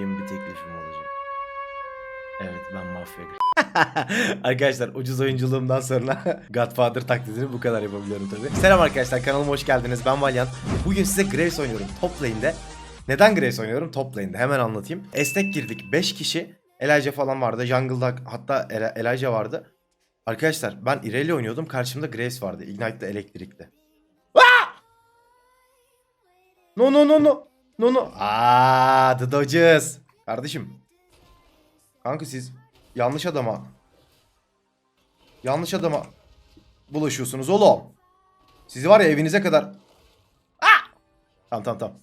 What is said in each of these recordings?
yapabileceğim bir teklifim olacak. Evet ben mafya. arkadaşlar ucuz oyunculuğumdan sonra Godfather taklidini bu kadar yapabiliyorum tabii. Selam arkadaşlar kanalıma hoş geldiniz. Ben Valiant. Bugün size Graves oynuyorum top lane'de. Neden Graves oynuyorum? Top lane'de. Hemen anlatayım. Esnek girdik 5 kişi. Elijah falan vardı. Jungle'da hatta Elijah vardı. Arkadaşlar ben Irelia oynuyordum. Karşımda Graves vardı. Ignite'de elektrikli. No no no no. No no. Aa, The Dodgers. Kardeşim. Kanka siz yanlış adama yanlış adama bulaşıyorsunuz oğlum. Sizi var ya evinize kadar. Aa! Tamam tamam tamam.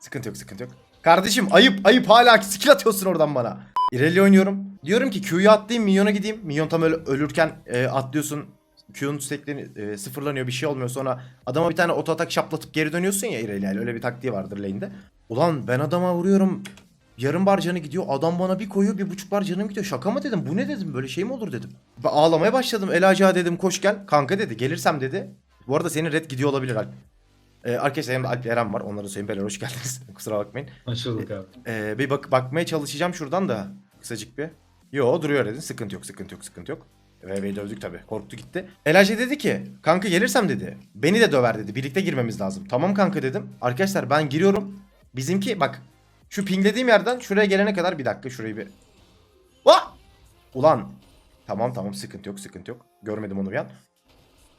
Sıkıntı yok sıkıntı yok. Kardeşim ayıp ayıp hala skill atıyorsun oradan bana. Irelia oynuyorum. Diyorum ki Q'yu atlayayım minyona gideyim. Minyon tam öyle ölürken e, atlıyorsun. Q'nun sürekli e, sıfırlanıyor bir şey olmuyor. Sonra adama bir tane oto atak şaplatıp geri dönüyorsun ya Irelia ile. Öyle bir taktiği vardır lane'de. Ulan ben adama vuruyorum. Yarım bar canı gidiyor. Adam bana bir koyuyor bir buçuk bar canım gidiyor. Şaka mı dedim. Bu ne dedim. Böyle şey mi olur dedim. Ben ağlamaya başladım. Elaca dedim koş gel. Kanka dedi. Gelirsem dedi. Bu arada senin red gidiyor olabilir Alp. Ee, arkadaşlar yanımda Alp Eren var. Onları söyleyeyim. Beyler hoş geldiniz. Kusura bakmayın. Açıldık abi. Ee, bir bak bakmaya çalışacağım şuradan da. Kısacık bir. Yo duruyor dedin. Sıkıntı yok sıkıntı yok sıkıntı yok. VV'yi dövdük tabi. Korktu gitti. Elaje dedi ki kanka gelirsem dedi. Beni de döver dedi. Birlikte girmemiz lazım. Tamam kanka dedim. Arkadaşlar ben giriyorum. Bizimki bak. Şu pinglediğim yerden şuraya gelene kadar bir dakika şurayı bir. Va! Ulan. Tamam tamam sıkıntı yok sıkıntı yok. Görmedim onu bir an.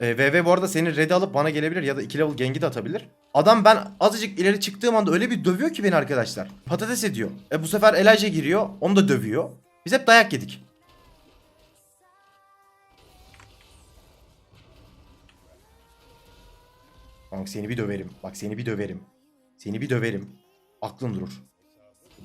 Ee, VV bu arada senin red'i alıp bana gelebilir ya da 2 level gengi de atabilir. Adam ben azıcık ileri çıktığım anda öyle bir dövüyor ki beni arkadaşlar. Patates ediyor. E bu sefer Elijah giriyor. Onu da dövüyor. Biz hep dayak yedik. Bak seni bir döverim. Bak seni bir döverim. Seni bir döverim. Aklın durur.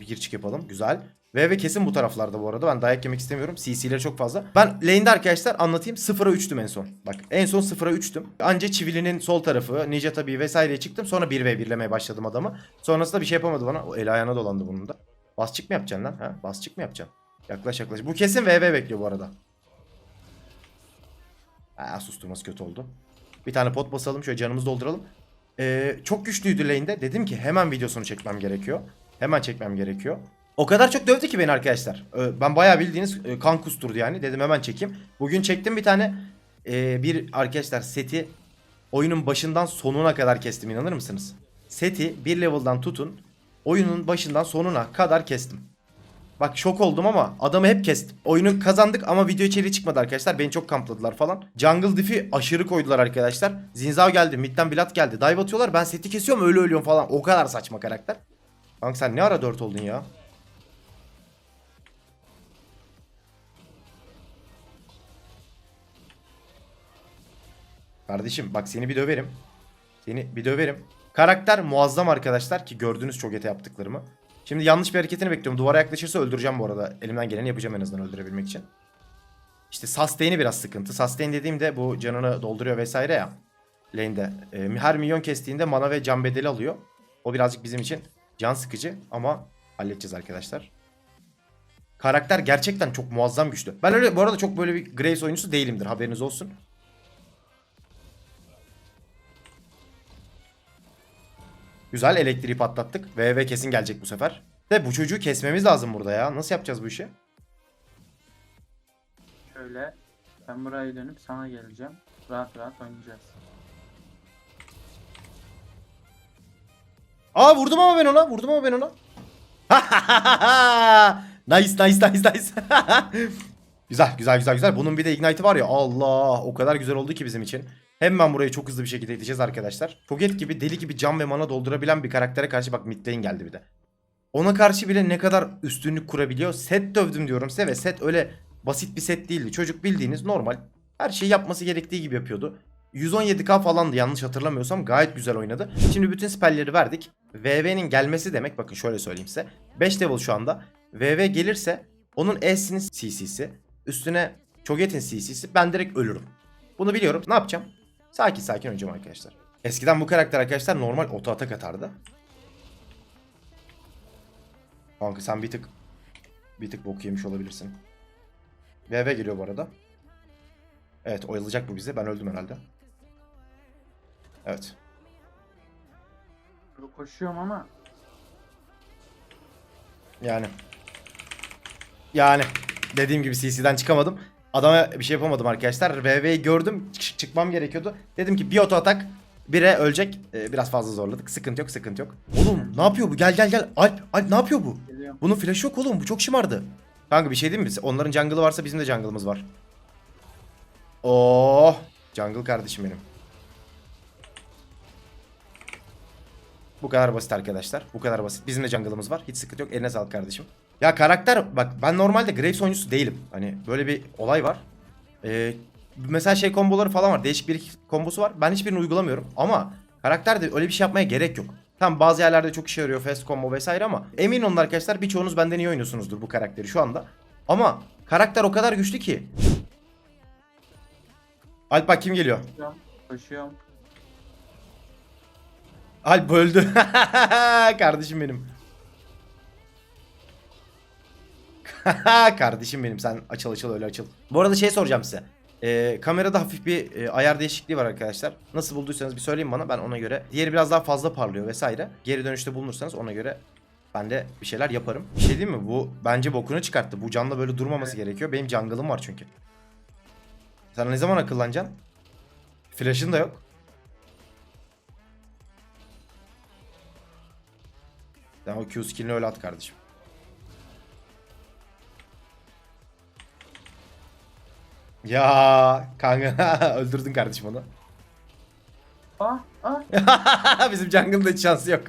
Bir gir çık yapalım. Güzel. VV kesin bu taraflarda bu arada. Ben dayak yemek istemiyorum. CC'leri çok fazla. Ben lane'de arkadaşlar anlatayım. 0'a 3'tüm en son. Bak en son 0'a 3'tüm. Anca çivilinin sol tarafı, Ninja tabii vesaireye çıktım. Sonra 1v1'lemeye başladım adamı. Sonrasında bir şey yapamadı bana. O el ayağına dolandı bunun da. Basçık mı yapacaksın lan? Ha? Basçık mı yapacaksın? Yaklaş yaklaş. Bu kesin VV bekliyor bu arada. Aa, susturması kötü oldu. Bir tane pot basalım. Şöyle canımızı dolduralım. Ee, çok güçlüydü lane'de. Dedim ki hemen videosunu çekmem gerekiyor. Hemen çekmem gerekiyor. O kadar çok dövdü ki beni arkadaşlar. Ee, ben bayağı bildiğiniz e, kan kusturdu yani. Dedim hemen çekeyim. Bugün çektim bir tane. e, bir arkadaşlar seti oyunun başından sonuna kadar kestim. inanır mısınız? Seti bir level'dan tutun. Oyunun başından sonuna kadar kestim. Bak şok oldum ama adamı hep kestim. Oyunu kazandık ama video içeriği çıkmadı arkadaşlar. Beni çok kampladılar falan. Jungle Diff'i aşırı koydular arkadaşlar. Zinzao geldi, midden Bilat geldi. Dive atıyorlar. Ben seti kesiyorum öyle ölüyorum falan. O kadar saçma karakter. Kanka sen ne ara 4 oldun ya? Kardeşim bak seni bir döverim. Seni bir döverim. Karakter muazzam arkadaşlar ki gördünüz çok ete yaptıklarımı. Şimdi yanlış bir hareketini bekliyorum. Duvara yaklaşırsa öldüreceğim bu arada. Elimden geleni yapacağım en azından öldürebilmek için. İşte sustain'i biraz sıkıntı. Sustain dediğimde bu canını dolduruyor vesaire ya. Lane'de. Ee, her milyon kestiğinde mana ve can bedeli alıyor. O birazcık bizim için can sıkıcı ama halledeceğiz arkadaşlar. Karakter gerçekten çok muazzam güçlü. Ben öyle bu arada çok böyle bir Graves oyuncusu değilimdir haberiniz olsun. Güzel elektriği patlattık. VV kesin gelecek bu sefer. De bu çocuğu kesmemiz lazım burada ya. Nasıl yapacağız bu işi? Şöyle ben buraya dönüp sana geleceğim. Rahat rahat oynayacağız. Aa vurdum ama ben ona. Vurdum ama ben ona. nice nice nice nice. güzel güzel güzel güzel. Bunun bir de ignite'ı var ya. Allah o kadar güzel oldu ki bizim için. Hemen burayı çok hızlı bir şekilde iteceğiz arkadaşlar. Cho'Gath gibi deli gibi can ve mana doldurabilen bir karaktere karşı bak mid geldi bir de. Ona karşı bile ne kadar üstünlük kurabiliyor. Set dövdüm diyorum size ve set öyle basit bir set değildi. Çocuk bildiğiniz normal. Her şeyi yapması gerektiği gibi yapıyordu. 117k falandı yanlış hatırlamıyorsam gayet güzel oynadı. Şimdi bütün spellleri verdik. VV'nin gelmesi demek bakın şöyle söyleyeyim size. 5 level şu anda. VV gelirse onun E'sinin CC'si üstüne Cho'Gath'in CC'si ben direkt ölürüm. Bunu biliyorum. Ne yapacağım? Sakin sakin oynayacağım arkadaşlar. Eskiden bu karakter arkadaşlar normal oto atak atardı. Kanka sen bir tık bir tık bok yemiş olabilirsin. VV geliyor bu arada. Evet oyalayacak bu bizi. Ben öldüm herhalde. Evet. Koşuyorum ama Yani. Yani. Dediğim gibi CC'den çıkamadım. Adama bir şey yapamadım arkadaşlar. VV'yi gördüm. Çık- çıkmam gerekiyordu. Dedim ki bir oto atak. Bire ölecek. Ee, biraz fazla zorladık. Sıkıntı yok sıkıntı yok. Oğlum ne yapıyor bu? Gel gel gel. Alp, Alp ne yapıyor bu? Geliyorum. Bunun flash'ı yok oğlum. Bu çok şımardı. Kanka bir şey diyeyim mi? Onların jungle'ı varsa bizim de jungle'ımız var. Oh, jungle kardeşim benim. Bu kadar basit arkadaşlar. Bu kadar basit. Bizim de jungle'ımız var. Hiç sıkıntı yok. Eline sağlık kardeşim. Ya karakter bak ben normalde Graves oyuncusu değilim. Hani böyle bir olay var. Ee, mesela şey komboları falan var. Değişik bir iki kombosu var. Ben hiçbirini uygulamıyorum. Ama karakterde öyle bir şey yapmaya gerek yok. Tam bazı yerlerde çok işe yarıyor. Fast combo vesaire ama emin olun arkadaşlar birçoğunuz benden iyi oynuyorsunuzdur bu karakteri şu anda. Ama karakter o kadar güçlü ki. Alp bak kim geliyor? Koşuyorum. Koşuyorum. Alp öldü. Kardeşim benim. Kardeşim benim sen açıl açıl öyle açıl. Bu arada şey soracağım size. Ee, kamerada hafif bir e, ayar değişikliği var arkadaşlar. Nasıl bulduysanız bir söyleyin bana ben ona göre. Diğeri biraz daha fazla parlıyor vesaire. Geri dönüşte bulunursanız ona göre ben de bir şeyler yaparım. Bir şey değil mi? Bu bence bokunu çıkarttı. Bu canla böyle durmaması gerekiyor. Benim jungle'ım var çünkü. Sen ne zaman akıllanacaksın? Flash'ın da yok. Sen o Q skill'ini öyle at kardeşim. Ya kanka öldürdün kardeşim onu. Ah ah. Bizim jungle'da hiç şansı yok.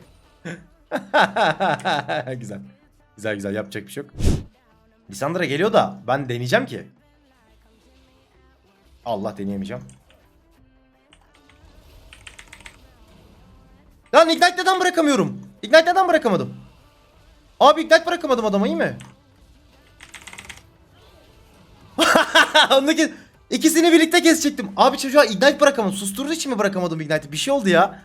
güzel. Güzel güzel yapacak bir şey yok. Lisandra geliyor da ben deneyeceğim ki. Allah deneyemeyeceğim. Lan Ignite neden bırakamıyorum? Ignite neden bırakamadım? Abi Ignite bırakamadım adama iyi mi? Ondaki ikisini birlikte kesecektim. Abi çocuğa Ignite bırakamadım. Susturduğu için mi bırakamadım Ignite'i? Bir şey oldu ya.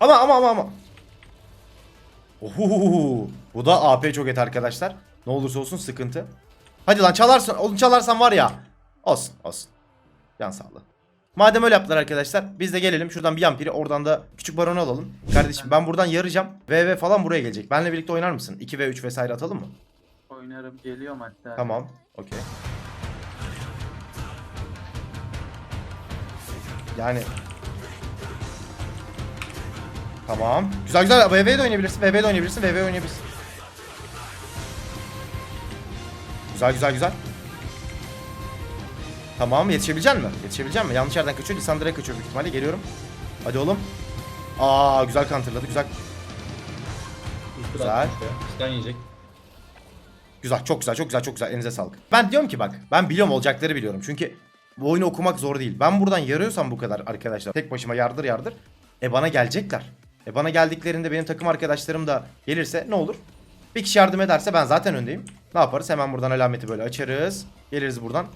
Ama ama ama ama. Oho, bu da AP çok et arkadaşlar. Ne olursa olsun sıkıntı. Hadi lan çalarsın. Oğlum çalarsan var ya. Olsun olsun. Can sağlığı. Madem öyle yaptılar arkadaşlar biz de gelelim şuradan bir yampiri oradan da küçük baronu alalım. Kardeşim ben buradan yarayacağım. VV falan buraya gelecek. Benle birlikte oynar mısın? 2 ve 3 vesaire atalım mı? Oynarım. Geliyorum hatta. Tamam. Okey. Yani Tamam. Güzel güzel. VV'de oynayabilirsin. VV'de oynayabilirsin. VV oynayabilirsin. Güzel güzel güzel. Tamam yetişebilecek mi? Yetişebilecek mi? Yanlış yerden kaçıyor. Lisandra'ya kaçıyor büyük ihtimalle. Geliyorum. Hadi oğlum. Aa güzel counterladı. Güzel. Güzel. Stun yiyecek. Güzel, çok güzel, çok güzel, çok güzel. Elinize sağlık. Ben diyorum ki bak, ben biliyorum olacakları biliyorum. Çünkü bu oyunu okumak zor değil. Ben buradan yarıyorsam bu kadar arkadaşlar. Tek başıma yardır yardır. E bana gelecekler. E bana geldiklerinde benim takım arkadaşlarım da gelirse ne olur? Bir kişi yardım ederse ben zaten öndeyim. Ne yaparız? Hemen buradan alameti böyle açarız. Geliriz buradan.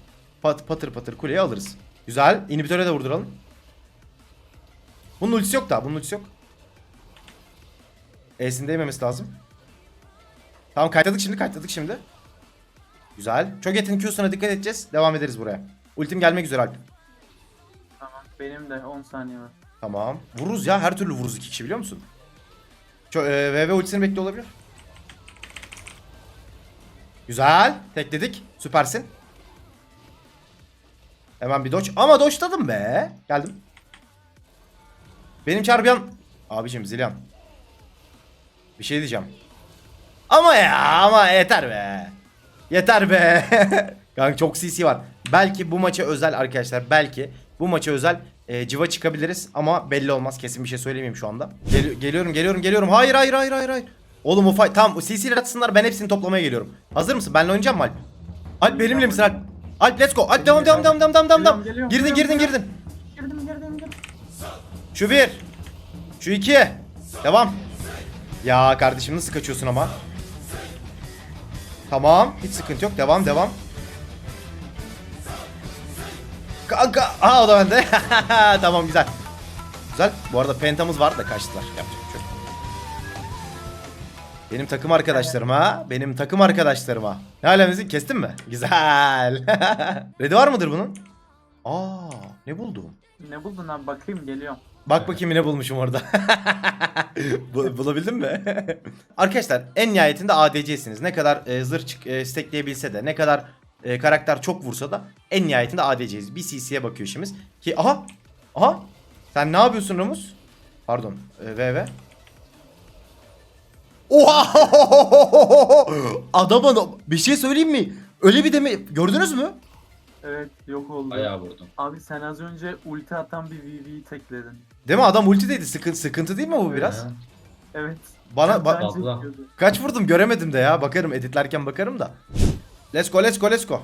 Pat, patır patır kuleye alırız. Güzel. İnhibitöre de vurduralım. Bunun ultisi yok daha. Bunun ultisi yok. E'sini değmemesi lazım. Tamam kaytadık şimdi kaytadık şimdi. Güzel. Çok yetin Q'suna dikkat edeceğiz. Devam ederiz buraya. Ultim gelmek üzere Alp. Tamam. Benim de 10 saniye var. Tamam. Vururuz ya. Her türlü vururuz iki kişi biliyor musun? Çok, e, VV ultisini bekliyor olabilir. Güzel. Tekledik. Süpersin. Hemen bir dodge. Ama dodge'ladım be. Geldim. Benim çarpıyan... Abicim Zilyan. Bir şey diyeceğim. Ama ya ama yeter be. Yeter be. Kanka çok CC var. Belki bu maça özel arkadaşlar. Belki bu maça özel e, civa çıkabiliriz ama belli olmaz. Kesin bir şey söylemeyeyim şu anda. Gel- geliyorum geliyorum geliyorum. Hayır hayır hayır hayır hayır. Oğlum o fight tamam CC'leri atsınlar ben hepsini toplamaya geliyorum. Hazır mısın? Benle oynayacağım mı Alp? Alp benimle misin Alp? Alp let's go. Alp devam devam devam devam devam devam. Geliyorum, Girdin girdin geliyorum. girdin. Girdim girdim girdim. Şu bir. Şu iki. Devam. Ya kardeşim nasıl kaçıyorsun ama? Tamam. Hiç sıkıntı yok. Devam devam. Kanka. Aa o da bende. tamam güzel. Güzel. Bu arada pentamız var da kaçtılar. Yapacak. Benim takım arkadaşlarım ha. Benim takım arkadaşlarıma. Ne alemizin kestin mi? Güzel. Ready var mıdır bunun? Aa ne buldum? Ne buldun abi bakayım geliyorum. Bak bakayım ne bulmuşum orada. Bu- Bulabildin mi? Arkadaşlar en nihayetinde ADC'siniz. Ne kadar e, zırh çık, e, stackleyebilse de ne kadar e, karakter çok vursa da en nihayetinde ADC'yiz. Bir CC'ye bakıyor işimiz. Ki aha! Aha! Sen ne yapıyorsun Ramus? Pardon. E, VV. Oha! Adama da- bir şey söyleyeyim mi? Öyle bir deme gördünüz mü? Evet yok oldu. Bayağı vurdum. Abi sen az önce ulti atan bir VV'yi tekledin. Değil mi? Adam ultideydi. Sıkıntı, sıkıntı değil mi bu biraz? Evet. Bana ba- çekiyordu. Kaç vurdum göremedim de ya. Bakarım editlerken bakarım da. Let's go let's go let's go.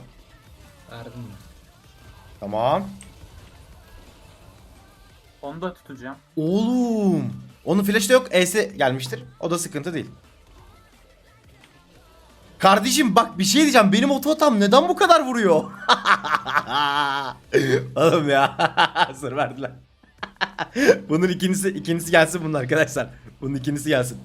Verdim mi? Tamam. Onu da tutacağım. Oğlum. Onun flash'ta yok. E'si gelmiştir. O da sıkıntı değil. Kardeşim bak bir şey diyeceğim. Benim ototam neden bu kadar vuruyor? Oğlum ya. Sır verdiler. Bunun ikincisi, ikincisi gelsin bunun arkadaşlar. Bunun ikincisi gelsin.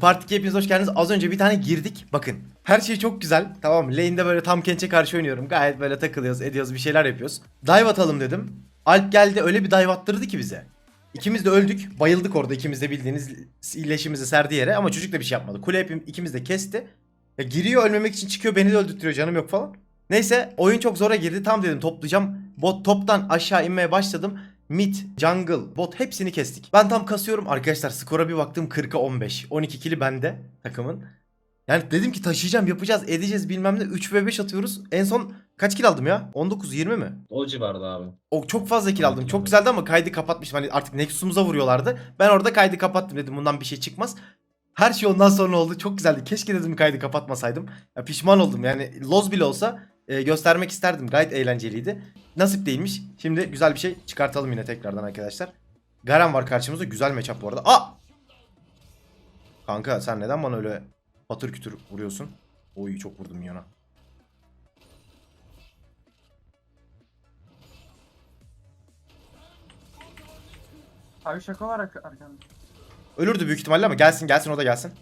Part 2'ye hepiniz hoş geldiniz. Az önce bir tane girdik. Bakın. Her şey çok güzel. Tamam? Lane'de böyle tam kençe karşı oynuyorum. Gayet böyle takılıyoruz, ediyoruz, bir şeyler yapıyoruz. Dive atalım dedim. Alp geldi öyle bir dive attırdı ki bize. İkimiz de öldük. Bayıldık orada ikimiz de bildiğiniz iyileşimizi serdi yere ama çocuk da bir şey yapmadı. Kule hepim ikimiz de kesti. Ya giriyor ölmemek için çıkıyor beni de öldürtüyor canım yok falan. Neyse oyun çok zora girdi. Tam dedim toplayacağım. Bot toptan aşağı inmeye başladım. Mid, jungle, bot hepsini kestik. Ben tam kasıyorum. Arkadaşlar skora bir baktım 40'a 15. 12 kili bende takımın. Yani dedim ki taşıyacağım yapacağız edeceğiz bilmem ne. 3 ve 5 atıyoruz. En son kaç kill aldım ya? 19-20 mi? O civarda abi. O çok fazla kill aldım. Çok güzeldi ama kaydı kapatmışım. Hani artık Nexus'umuza vuruyorlardı. Ben orada kaydı kapattım dedim bundan bir şey çıkmaz. Her şey ondan sonra oldu. Çok güzeldi. Keşke dedim kaydı kapatmasaydım. Ya pişman oldum. Yani loz bile olsa e, göstermek isterdim. Gayet eğlenceliydi. Nasip değilmiş. Şimdi güzel bir şey çıkartalım yine tekrardan arkadaşlar. Garen var karşımızda. Güzel matchup bu arada. Aa! Kanka sen neden bana öyle patır kütür vuruyorsun? Oy çok vurdum yana. Abi şaka var arka- arkamda. Ölürdü büyük ihtimalle ama gelsin gelsin o da gelsin.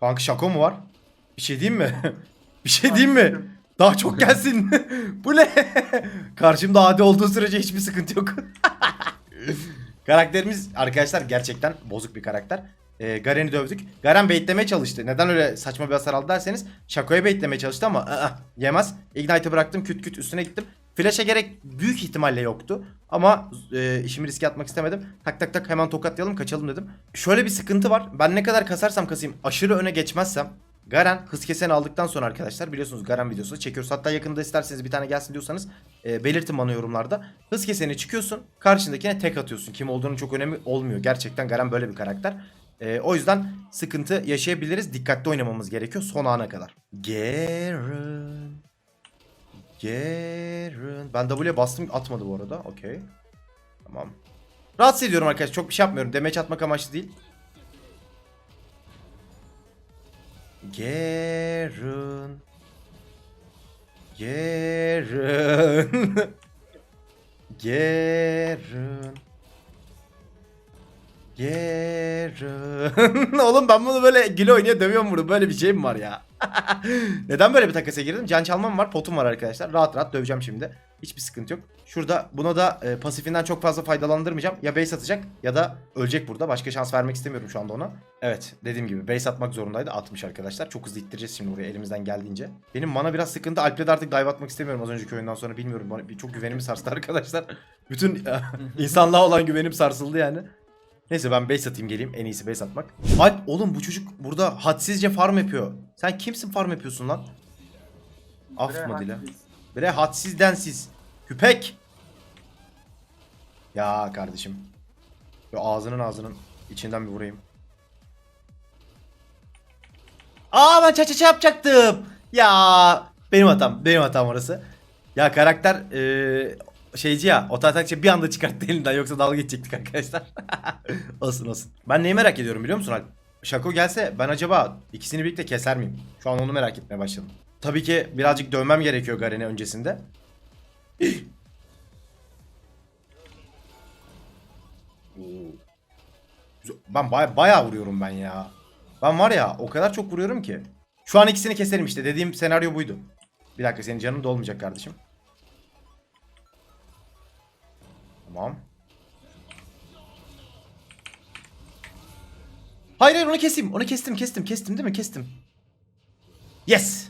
Kanka şako mu var? Bir şey diyeyim mi? bir şey diyeyim mi? Daha çok gelsin. Bu ne? Karşımda adi olduğu sürece hiçbir sıkıntı yok. Karakterimiz arkadaşlar gerçekten bozuk bir karakter. Ee, Garen'i dövdük. Garen baitlemeye çalıştı. Neden öyle saçma bir hasar aldı derseniz Shaco'ya baitlemeye çalıştı ama ı-ı, yemez. Ignite'ı bıraktım küt küt üstüne gittim. Flash'a gerek büyük ihtimalle yoktu. Ama e, işimi riske atmak istemedim. Tak tak tak hemen tokatlayalım kaçalım dedim. Şöyle bir sıkıntı var. Ben ne kadar kasarsam kasayım aşırı öne geçmezsem Garen hız keseni aldıktan sonra arkadaşlar biliyorsunuz Garen videosu çekiyoruz. Hatta yakında isterseniz bir tane gelsin diyorsanız e, belirtin bana yorumlarda. Hız keseni çıkıyorsun karşındakine tek atıyorsun. Kim olduğunun çok önemi olmuyor. Gerçekten Garen böyle bir karakter. E, o yüzden sıkıntı yaşayabiliriz. Dikkatli oynamamız gerekiyor son ana kadar. Garen. Garen. Ben W'ye bastım atmadı bu arada. Okey. Tamam. Rahatsız ediyorum arkadaşlar. Çok bir şey yapmıyorum. Demeç atmak amaçlı değil. Garen. Garen. Garen. Garen. Oğlum ben bunu böyle gül oynuyor dövüyorum bunu. Böyle bir şey mi var ya? Neden böyle bir takasa girdim? Can çalmam var, potum var arkadaşlar. Rahat rahat döveceğim şimdi. Hiçbir sıkıntı yok. Şurada buna da e, pasifinden çok fazla faydalandırmayacağım. Ya base atacak ya da ölecek burada. Başka şans vermek istemiyorum şu anda ona. Evet dediğim gibi base atmak zorundaydı. Atmış arkadaşlar. Çok hızlı ittireceğiz şimdi buraya elimizden geldiğince. Benim mana biraz sıkıntı. Alp'le artık dive atmak istemiyorum az önceki oyundan sonra. Bilmiyorum. Bana çok güvenimi sarstı arkadaşlar. Bütün insanlığa olan güvenim sarsıldı yani. Neyse ben base atayım geleyim. En iyisi base atmak. Alp oğlum bu çocuk burada hadsizce farm yapıyor. Sen kimsin farm yapıyorsun lan? Afma dile. Bre hadsiz densiz. Küpek. Ya kardeşim. Şu ağzının ağzının içinden bir vurayım. Aa ben çaça yapacaktım. Ya benim hatam. Benim hatam orası. Ya karakter eee, şeyci ya. O bir anda çıkarttı elinden yoksa dalga geçecektik arkadaşlar. olsun olsun. Ben neyi merak ediyorum biliyor musun Alp? Şako gelse ben acaba ikisini birlikte keser miyim? Şu an onu merak etmeye başladım. Tabii ki birazcık dövmem gerekiyor Garen'i öncesinde. Ben baya, bayağı vuruyorum ben ya. Ben var ya o kadar çok vuruyorum ki. Şu an ikisini keserim işte. Dediğim senaryo buydu. Bir dakika senin canın dolmayacak kardeşim. Tamam. Hayır hayır onu keseyim. Onu kestim kestim kestim değil mi? Kestim. Yes.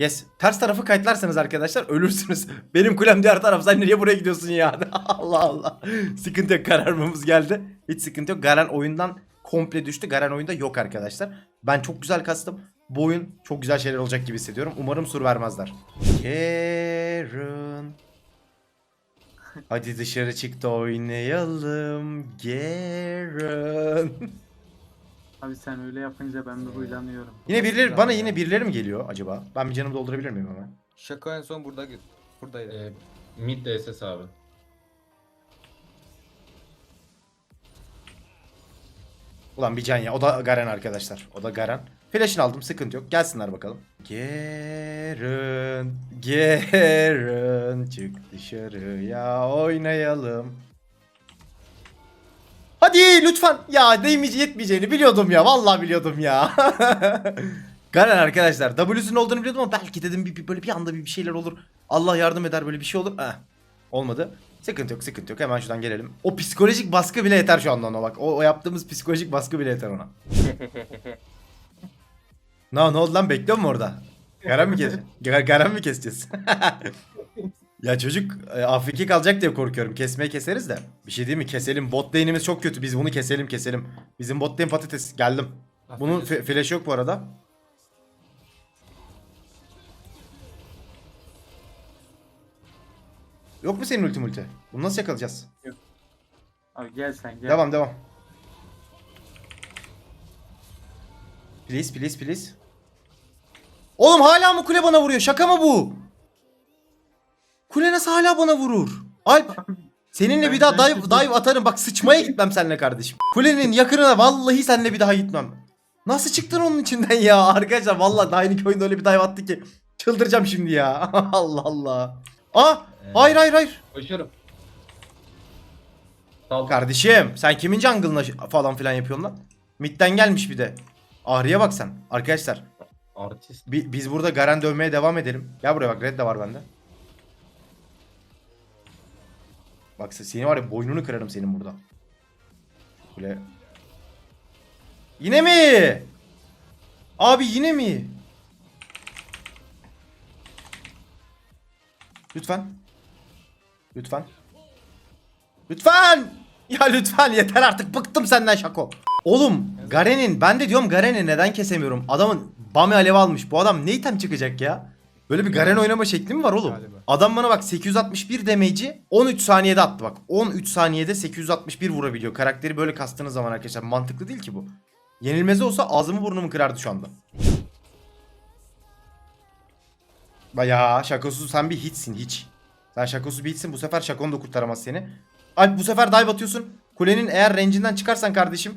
Yes. Ters tarafı kayıtlarsanız arkadaşlar ölürsünüz. Benim kulem diğer taraf. Sen nereye buraya gidiyorsun ya? Allah Allah. Sıkıntı yok. Kararmamız geldi. Hiç sıkıntı yok. Garen oyundan komple düştü. Garen oyunda yok arkadaşlar. Ben çok güzel kastım. Bu oyun çok güzel şeyler olacak gibi hissediyorum. Umarım sur vermezler. Garen. Hadi dışarı çık da oynayalım. Garen. Abi sen öyle yapınca ben bir huylanıyorum. Yine birileri bana yine birileri mi geliyor acaba? Ben bir canımı doldurabilir miyim hemen? Şaka en son burada buradaydı. Ee, mid DSS abi. Ulan bir can ya. O da Garen arkadaşlar. O da Garen. Flash'ını aldım. Sıkıntı yok. Gelsinler bakalım. Garen. Garen. Çık dışarıya oynayalım. Hadi lütfen. Ya değmeyece yetmeyeceğini biliyordum ya. Vallahi biliyordum ya. Garen arkadaşlar. W'sünün olduğunu biliyordum ama belki dedim bir, bir- böyle bir anda bir, bir şeyler olur. Allah yardım eder böyle bir şey olur. Eh. Olmadı. Sıkıntı yok sıkıntı yok. Hemen şuradan gelelim. O psikolojik baskı bile yeter şu anda ona bak. O, o yaptığımız psikolojik baskı bile yeter ona. Ne, ne oldu lan bekliyor mu orada? Garen mi keseceğiz? Garen mi keseceğiz? ya çocuk e, AFK kalacak diye korkuyorum. Kesmeyi keseriz de. Bir şey değil mi? Keselim. Bot lane'imiz çok kötü. Biz bunu keselim keselim. Bizim bot lane patates. Geldim. Bunun flash yok bu arada. Yok mu senin ulti multi? Bunu nasıl yakalayacağız? Abi gel sen gel. Devam devam. Please please please. Oğlum hala mı kule bana vuruyor? Şaka mı bu? Kule nasıl hala bana vurur? Alp seninle bir daha dive, dive atarım. Bak sıçmaya gitmem seninle kardeşim. Kulenin yakınına vallahi seninle bir daha gitmem. Nasıl çıktın onun içinden ya? Arkadaşlar vallahi daha yeni oyunda öyle bir dive attı ki. Çıldıracağım şimdi ya. Allah Allah. Aa, hayır hayır hayır. Koşuyorum. Sal. Kardeşim sen kimin jungle'ına falan filan yapıyorsun lan? Mid'den gelmiş bir de. Ahri'ye bak sen. Arkadaşlar Artist. bi- biz burada Garen dövmeye devam edelim. Gel buraya bak red de var bende. Bak se- seni var ya boynunu kırarım senin burada. Kule. Yine mi? Abi yine mi? Lütfen. Lütfen. Lütfen. Ya lütfen yeter artık bıktım senden Şako. Oğlum Garen'in ben de diyorum Garen'i neden kesemiyorum? Adamın Bami alev almış. Bu adam ne item çıkacak ya? Böyle bir Garen oynama şekli mi var oğlum? Galiba. Adam bana bak 861 damage'i 13 saniyede attı bak. 13 saniyede 861 vurabiliyor. Karakteri böyle kastığınız zaman arkadaşlar mantıklı değil ki bu. Yenilmez olsa ağzımı burnumu kırardı şu anda. Bayağı şakosuz sen bir hiçsin hiç. Sen şakosuz bir hiçsin bu sefer şakon da kurtaramaz seni. Alp bu sefer dive atıyorsun. Kulenin eğer range'inden çıkarsan kardeşim.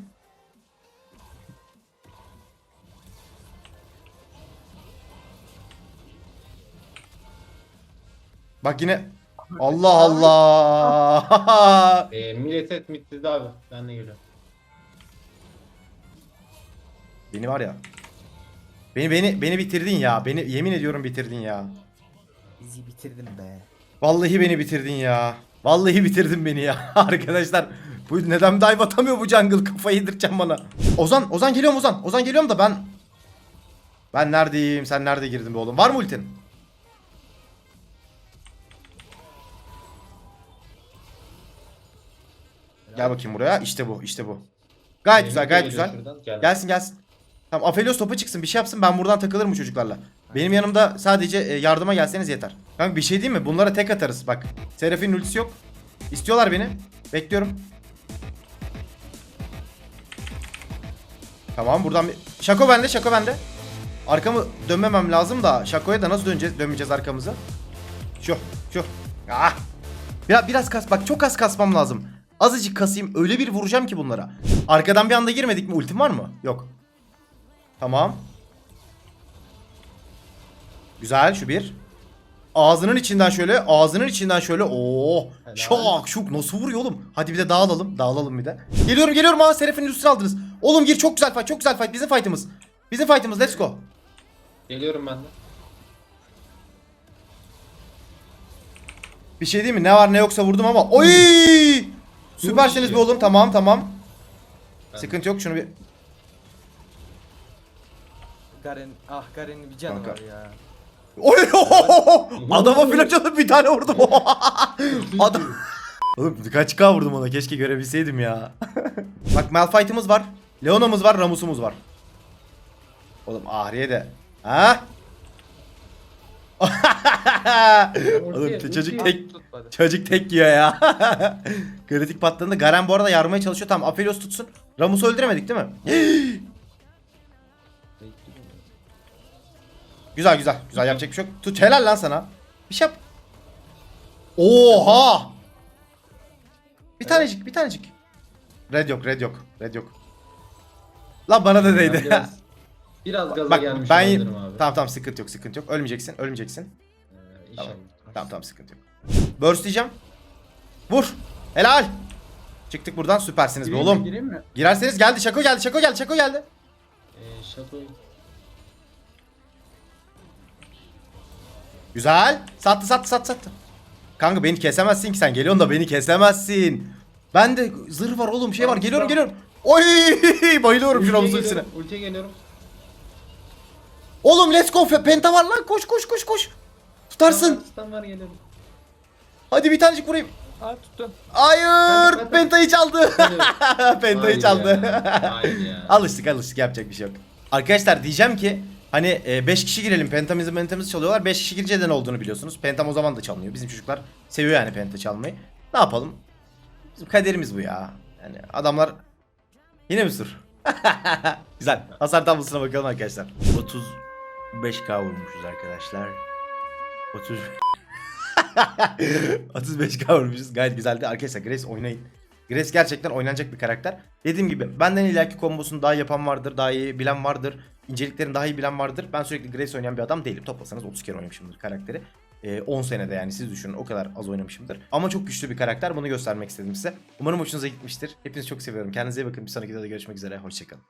Bak yine Allah Allah. Ee, millet et mid sizde abi. Ben de geliyorum. beni var ya. Beni beni beni bitirdin ya. Beni yemin ediyorum bitirdin ya. Bizi bitirdim be. Vallahi beni bitirdin ya. Vallahi bitirdin beni ya. Arkadaşlar bu neden dive atamıyor bu jungle kafayı yedireceğim bana. Ozan Ozan geliyorum Ozan. Ozan geliyorum da ben ben neredeyim? Sen nerede girdin be oğlum? Var mı ultin? Gel bakayım buraya. İşte bu, işte bu. Gayet Ee, güzel, gayet güzel. Gel. Gelsin gelsin. Tamam Aphelios topa çıksın bir şey yapsın ben buradan takılırım bu çocuklarla. Benim yanımda sadece e, yardıma gelseniz yeter. Kanka bir şey değil mi? Bunlara tek atarız bak. Seraph'in ultisi yok. İstiyorlar beni. Bekliyorum. Tamam buradan bir... Şako bende şako bende. Arkamı dönmemem lazım da Şako'ya da nasıl döneceğiz, dönmeyeceğiz arkamızı? Şu şu. Ah. Biraz, biraz kas bak çok az kasmam lazım. Azıcık kasayım öyle bir vuracağım ki bunlara. Arkadan bir anda girmedik mi? Ultim var mı? Yok. Tamam. Güzel şu bir. Ağzının içinden şöyle, ağzının içinden şöyle. Oo! Helal. Şok, şok nasıl vuruyor oğlum? Hadi bir de dağılalım, dağılalım bir de. Geliyorum, geliyorum. Aa Seraph'in üstüne aldınız. Oğlum gir çok güzel fight, çok güzel fight. Bizim fight'ımız. Bizim fight'ımız. Let's go. Geliyorum ben de. Bir şey değil mi? Ne var ne yoksa vurdum ama. Oy! Süpersiniz be oğlum. Tamam tamam. Ben- Sıkıntı yok. Şunu bir Garen ah Garen'in bir canı Kanka. var ya. Oy! Adama flash atıp bir tane vurdum. Adam. Oğlum kaç K vurdum ona keşke görebilseydim ya. Bak Malphite'ımız var. Leona'mız var, Ramus'umuz var. Oğlum Ahriye de. Ha? Oğlum çocuk tek Tutmadı. çocuk tek yiyor ya. Kritik patladığında Garen bu arada yarmaya çalışıyor. Tamam Aphelios tutsun. Ramus'u öldüremedik değil mi? güzel güzel. Güzel yapacak bir şey yok. Tut helal lan sana. Bir şey yap. Oha! Bir tanecik, bir tanecik. Red yok, red yok, red yok. Lan bana da değdi. Biraz, biraz gaza Bak gelmiş ben olabilirim abi. tamam tamam sıkıntı yok, sıkıntı yok. Ölmeyeceksin, ölmeyeceksin. Ee, inşallah. Tamam. Tamam tamam sıkıntı yok. Burst diyeceğim. Vur. Helal. Çıktık buradan süpersiniz be Gireyim mi, oğlum. gireyim mi? Girerseniz geldi. Şako geldi. Şako geldi. Şako geldi. Ee. Güzel. Sattı sattı sattı sattı. Kanka beni kesemezsin ki sen. Geliyorsun da beni kesemezsin. Ben de zırh var oğlum şey var. Geliyorum geliyorum. Oy bayılıyorum şu Ultiye ultisine. geliyorum, Ultiye geliyorum. Oğlum let's go. Penta var lan. Koş koş koş koş. Tutarsın. Stun var geliyorum. Hadi bir tanecik vurayım. Aa tuttum. Hayır. Ben de- Pentayı çaldı. Pentayı çaldı. ya, haydi ya. alıştık alıştık yapacak bir şey yok. Arkadaşlar diyeceğim ki hani 5 kişi girelim pentamızı pentamızı çalıyorlar 5 kişi girince de ne olduğunu biliyorsunuz. Pentam o zaman da çalınıyor. Bizim çocuklar seviyor yani penta çalmayı. Ne yapalım? Bizim kaderimiz bu ya. Yani adamlar yine mi sur? Güzel. Hasar tablosuna bakalım arkadaşlar. 35k vurmuşuz arkadaşlar. 30 35k vurmuşuz. Gayet güzeldi. Arkadaşlar Grace oynayın. Grace gerçekten oynanacak bir karakter. Dediğim gibi benden ileriki kombosunu daha yapan vardır, daha iyi bilen vardır. İnceliklerini daha iyi bilen vardır. Ben sürekli Grace oynayan bir adam değilim. Toplasanız 30 kere oynamışımdır karakteri. Ee, 10 senede yani siz düşünün o kadar az oynamışımdır. Ama çok güçlü bir karakter. Bunu göstermek istedim size. Umarım hoşunuza gitmiştir. Hepinizi çok seviyorum. Kendinize iyi bakın. Bir sonraki videoda görüşmek üzere. Hoşçakalın.